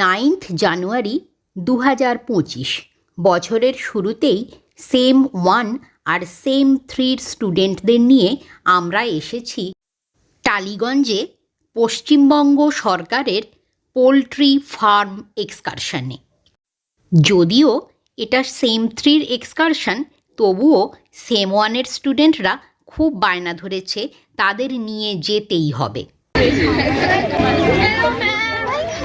Ninth জানুয়ারি দু হাজার পঁচিশ। বছরের শুরুতেই সেম ওয়ান আর সেম থ্রির স্টুডেন্টদের নিয়ে আমরা এসেছি টালিগঞ্জে পশ্চিমবঙ্গ সরকারের পোলট্রি ফার্ম এক্সকারশনে যদিও এটা সেম থ্রির এক্সকারশন তবুও সেম ওয়ানের স্টুডেন্টরা খুব বায়না ধরেছে, তাদের নিয়ে যেতেই হবে।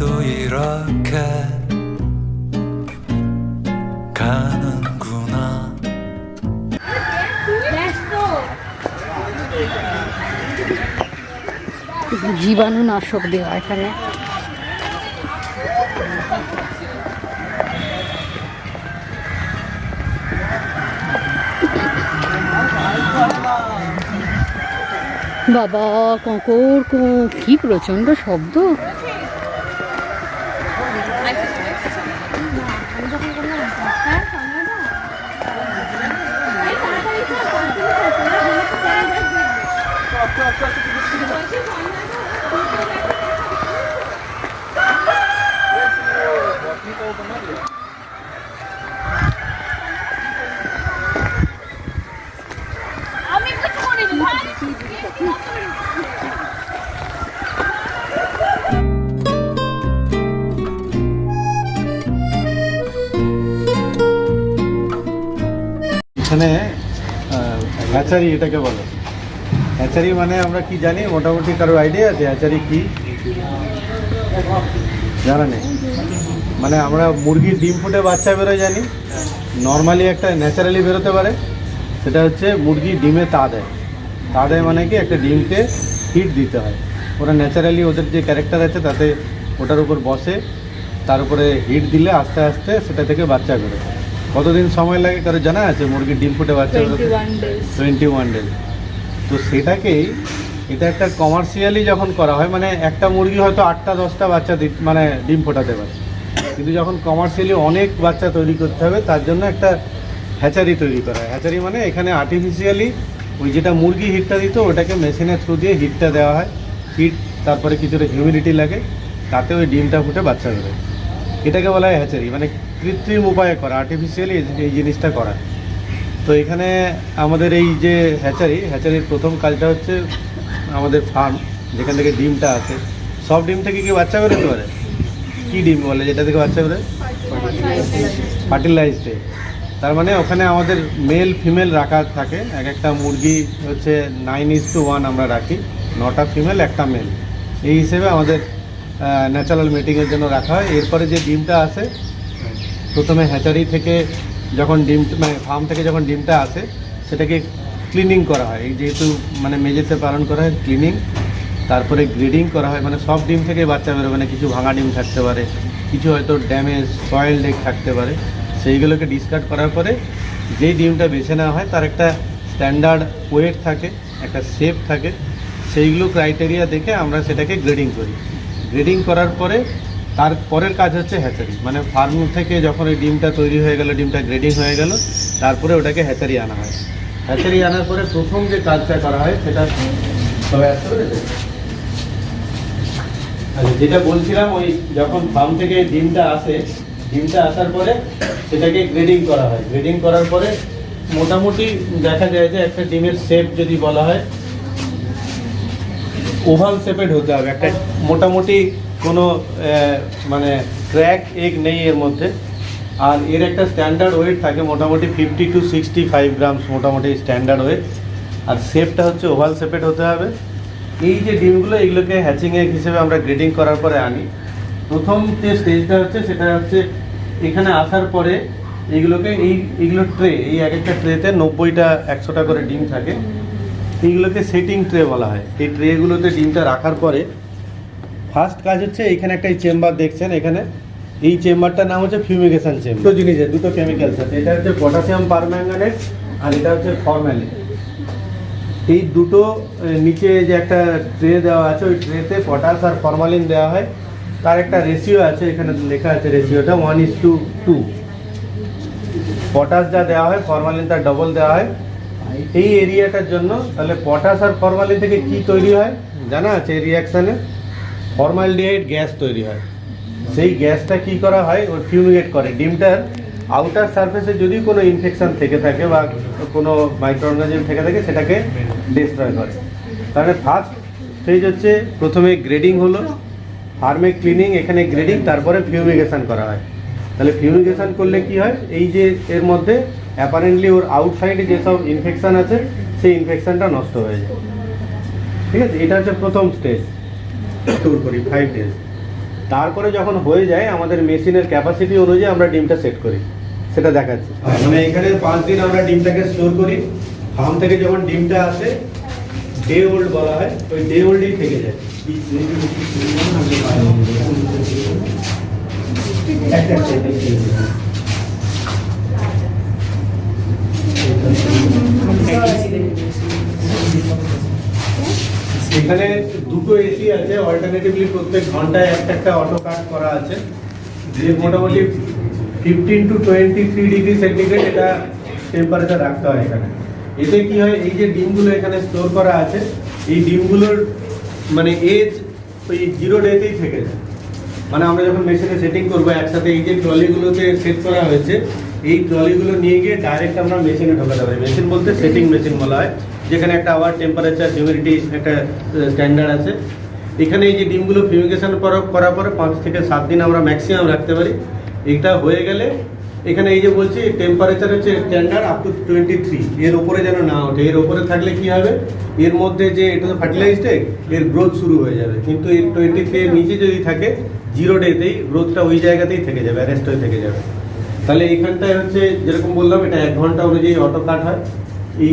올해도 이렇게 가는구나 জীবাণুনাশক দেওয়া এখানে বাবা কঙ্কর কো- কি প্রচন্ড শব্দ এখানে হ্যাচারি এটাকে বলে। হ্যাচারি মানে আমরা কি জানি? মোটামুটি কারও আইডিয়া আছে হ্যাচারি কি? জানা নেই। মানে আমরা মুরগির ডিম ফুটে বাচ্চা বেরোয় জানি। নর্মালি একটা ন্যাচারালি বেরোতে পারে। সেটা হচ্ছে মুরগি ডিমে তা দেয়। তা দেয় মানে কি? একটা ডিমকে হিট দিতে হয়। ওরা ন্যাচারালি ওদের যে ক্যারেক্টার আছে তাতে ওটার উপর বসে তার উপরে হিট দিলে আস্তে আস্তে সেটা থেকে বাচ্চা বেরোয়। কতদিন সময় লাগে কারও জানা আছে? মুরগির ডিম ফুটে বাচ্চা বেরোতে? টোয়েন্টি ওয়ান ডেজ তো সেটাকেই, এটা একটা কমার্শিয়ালি যখন করা হয় মানে একটা মুরগি হয়তো আটটা, দশটা বাচ্চা মানে ডিম ফোটাতে পারে। কিন্তু যখন কমার্শিয়ালি অনেক বাচ্চা তৈরি করতে হবে, তার জন্য একটা হ্যাচারি তৈরি করা হয়। হ্যাচারি মানে এখানে আর্টিফিশিয়ালি ওই যেটা মুরগি হিটটা দিত, ওটাকে মেশিনের থ্রু দিয়ে হিটটা দেওয়া হয়। হিট, তারপরে কিছুটা হিউমিডিটি লাগে, তাতে ওই ডিমটা ফুটে বাচ্চা বেরোয় এটাকে বলা হয় হ্যাচারি মানে কৃত্রিম উপায়ে করা আর্টিফিশিয়ালি এই জিনিসটা করা। তো এখানে আমাদের এই যে হ্যাচারি হ্যাচারির প্রথম কাজটা হচ্ছে আমাদের ফার্ম যেখান থেকে ডিমটা আছে সব ডিম থেকে কি বাচ্চা বেরোতে পারে? কি ডিম বলে যেটা থেকে বাচ্চা বেরোয়? ফার্টিলাইজড তার মানে ওখানে আমাদের মেল ফিমেল রাখা থাকে। এক একটা মুরগি হচ্ছে নাইন ইস টু ওয়ান আমরা রাখি। নটা ফিমেল একটা মেল এই হিসেবে আমাদের ন্যাচারাল মিটিংয়ের জন্য রাখা হয়। এরপরে যে ডিমটা আসে, প্রথমে হ্যাচারি থেকে যখন ডিম মানে ফার্ম থেকে যখন ডিমটা আসে, সেটাকে ক্লিনিং করা হয়। এই যেহেতু মানে মেঝেতে পালন করা হয় ক্লিনিং তারপরে গ্রেডিং করা হয়। মানে সব ডিম থেকে বাচ্চা বেরোবে না, কিছু ভাঙা ডিম থাকতে পারে, কিছু হয়তো ড্যামেজ সয়েল ডেক থাকতে পারে। সেইগুলোকে ডিসকার্ড করার পরে যেই ডিমটা বেছে নেওয়া হয়, তার একটা স্ট্যান্ডার্ড ওয়েট থাকে, একটা শেপ থাকে। সেইগুলো ক্রাইটেরিয়া দেখে আমরা সেটাকে গ্রেডিং করি। গ্রেডিং করার পরে তার পরের কাজ হচ্ছে হ্যাচারি মানে ফার্ম থেকে যখন ওই ডিমটা তৈরি হয়ে গেল, ডিমটা গ্রেডিং হয়ে গেল, তারপরে ওটাকে হ্যাচারি আনা হয়। হ্যাচারি আনার পরে প্রথম যে কাজটা করা হয়, সেটা সবাই আসতে আচ্ছা যেটা বলছিলাম, ওই যখন ফার্ম থেকে ডিমটা আসে, ডিমটা আসার পরে সেটাকে গ্রেডিং করা হয়। গ্রেডিং করার পরে মোটামুটি দেখা যায় যে একটা ডিমের শেপ যদি বলা হয় ওভাল শেপেড হতে হবে। একটা মোটামুটি কোনো মানে ক্র্যাক এগ নেই এর মধ্যে। আর এর একটা স্ট্যান্ডার্ড ওয়েট থাকে মোটামুটি fifty to sixty five grams মোটামুটি স্ট্যান্ডার্ড ওয়েট আর শেপটা হচ্ছে ওভাল শেপেড হতে হবে। এই যে ডিমগুলো, এগুলোকে হ্যাচিং এগ হিসেবে আমরা গ্রেডিং করার পরে আনি। প্রথম যে স্টেজটা হচ্ছে, সেটা হচ্ছে এখানে আসার পরে এইগুলোকে এই এইগুলো ট্রে এই এক একটা ট্রেতে নব্বইটা, একশোটা করে ডিম থাকে। এইগুলোকে সেটিং ট্রে বলা হয়। এই ট্রেগুলোতে ডিমটা রাখার পরে ফার্স্ট কাজ হচ্ছে এখানে একটা চেম্বার দেখছেন এখানে এই চেম্বারটার নাম হচ্ছে ফিউমিগেশন চেম্বার দুটো জিনিস আছে, দুটো কেমিক্যালস আছে এটা হচ্ছে পটাশিয়াম পারম্যাঙ্গানেট আর এটা হচ্ছে ফর্ম্যালিন এই দুটো নিচে যে একটা ট্রে দেওয়া আছে ওই ট্রেতে পটাশ আর ফর্মালিন দেওয়া হয়। তার একটা রেশিও আছে এখানে লেখা আছে রেশিওটা one is two two potash যা দেওয়া হয় ফর্মালিন তার ডবল দেওয়া হয়। এই এরিয়াটার জন্য তাহলে পটাশ আর ফর্মালিন থেকে কি তৈরি হয়? জানা আছে রিয়াকশানে ফর্মালডিহাইড গ্যাস তৈরি হয়। সেই গ্যাসটা কি করা হয়? ওর ফিউমিগেট করে। ডিমটার আউটার সারফেসে যদি কোনো ইনফেকশন থেকে থাকে বা কোনো মাইক্রোঅর্গানিজম থেকে থাকে, সেটাকে ডিস্ট্রয় করে। তাহলে ফার্স্ট স্টেজ হচ্ছে, প্রথমে গ্রেডিং হলো। ফার্মে ক্লিনিং এখানে গ্রেডিং তারপরে ফিউমিগেশন করা হয়। তাহলে ফিউমিগেশন করলে কি হয়? এই যে এর মধ্যে অ্যাপারেন্টলি ওর আউটসাইডে যেসব ইনফেকশান আছে, সেই ইনফেকশানটা নষ্ট হয়ে যায়। ঠিক আছে? এটা হচ্ছে প্রথম স্টেজ স্টোর করি ফাইভ ডেজ তারপরে যখন হয়ে যায়, আমাদের মেশিনের ক্যাপাসিটি অনুযায়ী আমরা ডিমটা সেট করি। সেটা দেখাচ্ছি। মানে এখানে পাঁচ দিন আমরা ডিমটাকে স্টোর করি। ফার্ম থেকে যখন ডিমটা আসে ডে ওল্ড বলা হয়, ওই ডে ওল্ডেই থেকে যায়। একটা একটা এখানে দুটো এসি আছে অল্টারনেটিভলি প্রত্যেক ঘন্টায় একটা একটা অটো কাট করা আছে। যে মোটামুটি fifteen to twenty three degree centigrade এটা টেম্পারেচার রাখতে হয় এখানে। এতে কি হয়, এই যে ডিমগুলো এখানে স্টোর করা আছে, এই ডিমগুলোর মানে এজ ওই জিরো ডেতেই থেকে যায়। মানে আমরা যখন মেশিনে সেটিং করব, একসাথে এই যে ট্রলিগুলোতে সেট করা হয়েছে, এই ট্রলিগুলো নিয়ে গিয়ে ডাইরেক্ট আমরা মেশিনে ঢোকাতে পারি। মেশিন বলতে সেটিং মেশিন বলা হয়। যেখানে একটা আবার টেম্পারেচার হিউমিডিটি একটা স্ট্যান্ডার্ড আছে। এখানে এই যে ডিমগুলো ফিউমিগেশন করার পরে পাঁচ থেকে সাত দিন আমরা ম্যাক্সিমাম রাখতে পারি। এটা হয়ে গেলে এখানে এই যে বলছি টেম্পারেচার হচ্ছে standard up to twenty three এর ওপরে যেন না ওঠে। এর ওপরে থাকলে কি হবে? এর মধ্যে যে এটা তো ফার্টিলাইজড এর গ্রোথ শুরু হয়ে যাবে। কিন্তু এই টোয়েন্টি থ্রি এর নিচে যদি থাকে জিরো ডেতেই গ্রোথটা ওই জায়গাতেই থেকে যাবে অ্যারেস্ট হয়ে থেকে যাবে। তাহলে এইখানটায় হচ্ছে, যেরকম বললাম, এটা এক ঘণ্টা অনুযায়ী অটো কাট হয়। এই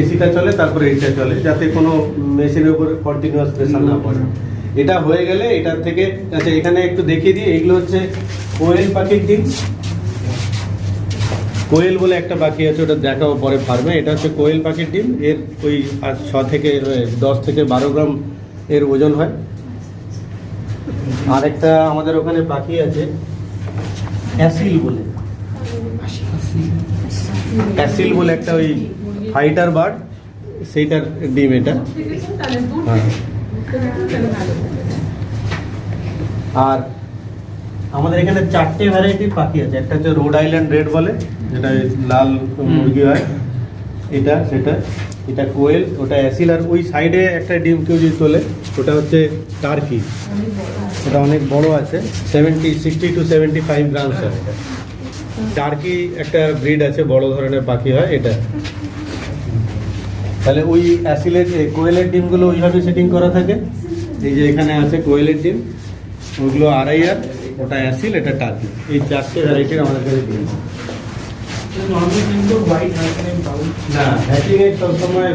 এসিটা চলে, তারপরে এইটা চলে, যাতে কোনো মেশিনের উপর কন্টিনিউয়াস প্রেশার না পড়ে। এটা হয়ে গেলে এটার থেকে আচ্ছা এখানে একটু দেখিয়ে দিই, এগুলো হচ্ছে কোয়েল পাখির ডিম। কোয়েল বলে একটা পাখি আছে, ওটা দেখাবো পরে ফার্মে। এটা হচ্ছে কোয়েল পাখির ডিম। এর ওই ছ থেকে দশ থেকে বারো গ্রাম এর ওজন হয়। আর একটা আমাদের ওখানে পাখি আছে, অ্যাসিল বলে। অ্যাসিল বলে একটা ওই ফাইটার বার্ড সেইটার ডিম এটা। হ্যাঁ। আর আমাদের এখানে চারটে ভ্যারাইটির পাখি আছে। একটা হচ্ছে রোড আইল্যান্ড রেড বলে যেটা লাল মুরগি হয়। এটা সেটা এটা কোয়েল ওটা অ্যাসিল আর ওই সাইডে একটা ডিম কেউ যদি তোলে ওটা হচ্ছে টার্কি। এটা অনেক বড় আছে seventy sixty to seventy five grams হয়। এটা টার্কি একটা ব্রিড আছে বড় ধরনের পাখি হয় এটা। তাহলে ওই অ্যাসিলের কোয়েলের ডিমগুলো ওইভাবে সেটিং করা থাকে। এই যে এখানে আছে কোয়েলের ডিম ওইগুলো আড়াই আর ওটা অ্যাসিল এটা টার্কি এই চারটে ভ্যারাইটির আমাদের কাছে ডিম। না সবসময়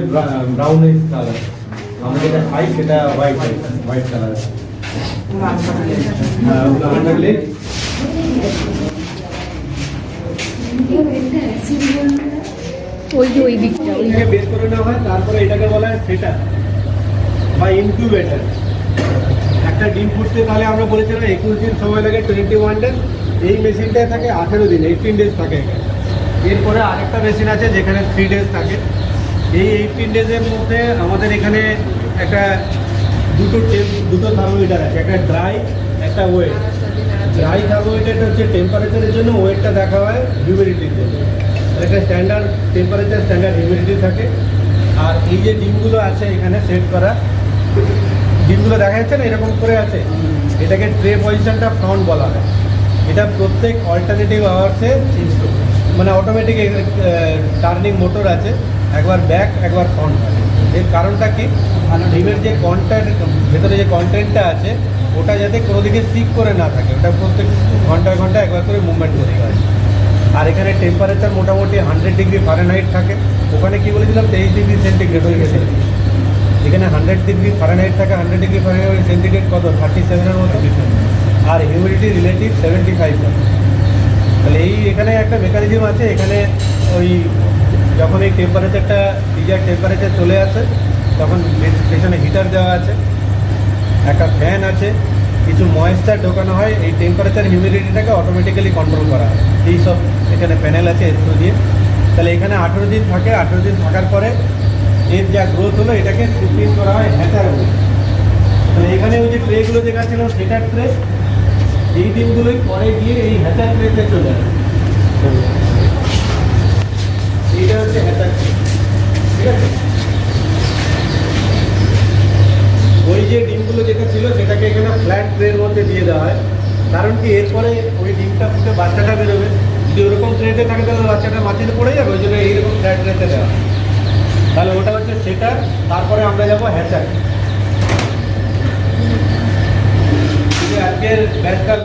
কালার আমাদের খাই সেটা হোয়াইট হোয়াইট কালার হ্যাঁ ওই যে ওই দিকটা ওই বের করে নেওয়া হয় তারপরে এটাকে বলা হয় সেটা বা ইনকিউবেটার একটা ডিম ফুটতে তাহলে আমরা বলেছিলাম একুশ দিন সময় লাগে টোয়েন্টি ওয়ান ডেজ এই মেশিনটায় থাকে আঠেরো দিন এইটিন ডেজ থাকে এরপরে আরেকটা মেশিন আছে যেখানে থ্রি ডেজ থাকে। এই এইটিন ডেজের মধ্যে আমাদের এখানে একটা দুটো টেম দুটো থার্মোমিটার আছে একটা ড্রাই একটা ওয়েট ড্রাই থার্মোমিটারটা হচ্ছে টেম্পারেচারের জন্য ওয়েটটা দেখা হয় হিউমিডিটির জন্য। একটা স্ট্যান্ডার্ড টেম্পারেচার স্ট্যান্ডার্ড হিউমিডিটি থাকে। আর এই যে ডিমগুলো আছে এখানে সেট করা, ডিমগুলো দেখা যাচ্ছে না? এরকম করে আছে। এটাকে ট্রে পজিশনটা ফ্রন্ট বলা হয়। এটা প্রত্যেক অল্টারনেটিভ আওয়ার্সে মানে অটোমেটিক টার্নিং মোটর আছে। একবার ব্যাক একবার ফ্রন্ট এর কারণটা কি? ডিমের যে কন্টেন্ট ভেতরে যে কন্টেন্টটা আছে, ওটা যাতে কোনো দিকে স্টিক করে না থাকে। ওটা প্রত্যেক ঘন্টায় ঘন্টায় একবার করে মুভমেন্ট করতে হয়। আর এখানে টেম্পারেচার মোটামুটি হান্ড্রেড ডিগ্রি ফারেনহাইট থাকে। ওখানে কি বলেছিলাম? তেইশ ডিগ্রি সেন্টিগ্রেড হয়ে গেছে। এখানে হান্ড্রেড ডিগ্রি ফারেনহাইট থাকে হান্ড্রেড ডিগ্রি ফারেনহাইট সেন্টিগ্রেড কত? থার্টি সেভেনের মতো। আর হিউমিডিটি রিলেটিভ সেভেন্টি ফাইভ তাহলে এই এখানে একটা মেকানিজম আছে, এখানে ওই যখন এই টেম্পারেচারটা ডিজার টেম্পারেচার চলে আসে, তখন পেছনে হিটার দেওয়া আছে। একটা ফ্যান আছে। কিছু ময়েশ্চার ঢোকানো হয়, এই টেম্পারেচার হিউমিডিটিটাকে অটোমেটিক্যালি কন্ট্রোল করা হয়। এই সব এখানে প্যানেল আছে এর দিয়ে। তাহলে এখানে আঠেরো দিন থাকে, আঠেরো দিন থাকার পরে এর যা গ্রোথ হলো, এটাকে শিফটিং করা হয় হ্যাচার তাহলে এখানে ওই যে ট্রেগুলো দেখাচ্ছিল সেটার ট্রে এই দিনগুলোই পরে গিয়ে এই হ্যাচার ট্রেতে চলে আসে। এইটা হচ্ছে হ্যাচার ঠিক আছে ওই যে ডিমগুলো যেটা ছিল সেটাকে এখানে ফ্ল্যাট ট্রের মধ্যে দিয়ে দেওয়া হয়। কারণ কি, এরপরে ওই ডিমটা ফুটে বাচ্চাটা বেরোবে। যদি ওরকম ট্রেতে থাকে তাহলে বাচ্চাটা মাটিতে পড়ে যাবে, ওই জন্য এইরকম ফ্ল্যাট ট্রেতে দেওয়া। তাহলে ওটা হচ্ছে সেটা, তারপরে আমরা যাব হ্যাচার আজকের ব্যাচটা